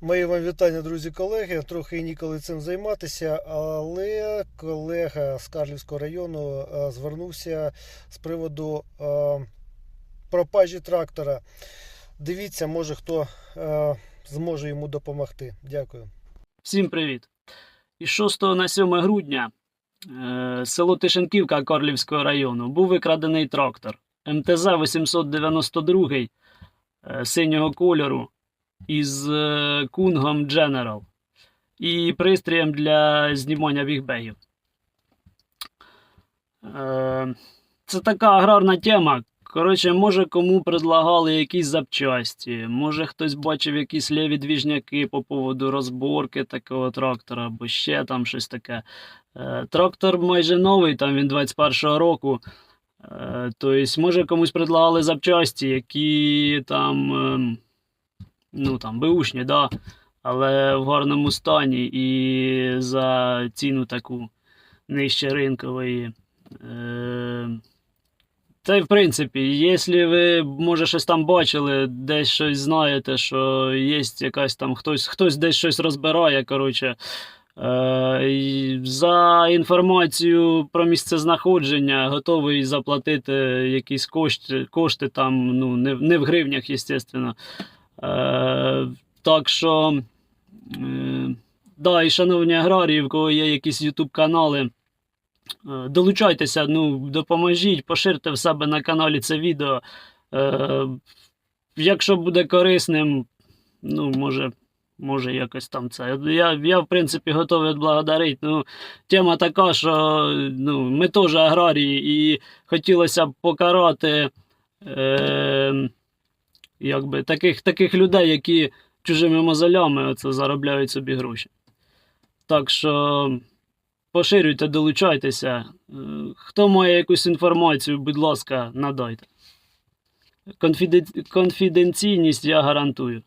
Мої вам вітання, друзі, колеги. Трохи ніколи цим займатися, але колега з Карлівського району е, звернувся з приводу е, пропажі трактора. Дивіться, може хто е, зможе йому допомогти. Дякую. Всім привіт! Із 6 на 7 грудня село Тишенківка Корлівського району був викрадений трактор МТЗ 892 е, синього кольору із е, кунгом General і пристроєм для знімання бігбегів. Е, це така аграрна тема. Коротше, може кому предлагали якісь запчасті, може хтось бачив якісь ліві двіжняки по поводу розборки такого трактора, або ще там щось таке. Е, трактор майже новий, там він 21-го року. Тобто, може комусь предлагали запчасті, які там, ем, ну там, беушні, да, але в гарному стані і за ціну таку нижче ринкової. Е, та й в принципі, якщо ви, може, щось там бачили, десь щось знаєте, що є якась там хтось, хтось десь щось розбирає, коротше. Е, за інформацію про місце знаходження готовий заплатити якісь кошти, кошти там, ну, не, не в гривнях, звісно. Е, так що, е, да, і шановні аграрії, в кого є якісь YouTube канали. Е, Долучайтеся, ну, допоможіть, поширте в себе на каналі це відео. Е, якщо буде корисним, ну, може, може якось там це. Я, я в принципі, готовий відблагодарити. Ну, тема така, що ну, ми теж аграрії, і хотілося б покарати е, якби, таких, таких людей, які чужими мозолями оце заробляють собі гроші. Так що поширюйте, долучайтеся. Е, Хто має якусь інформацію, будь ласка, надайте. Конфіденційність я гарантую.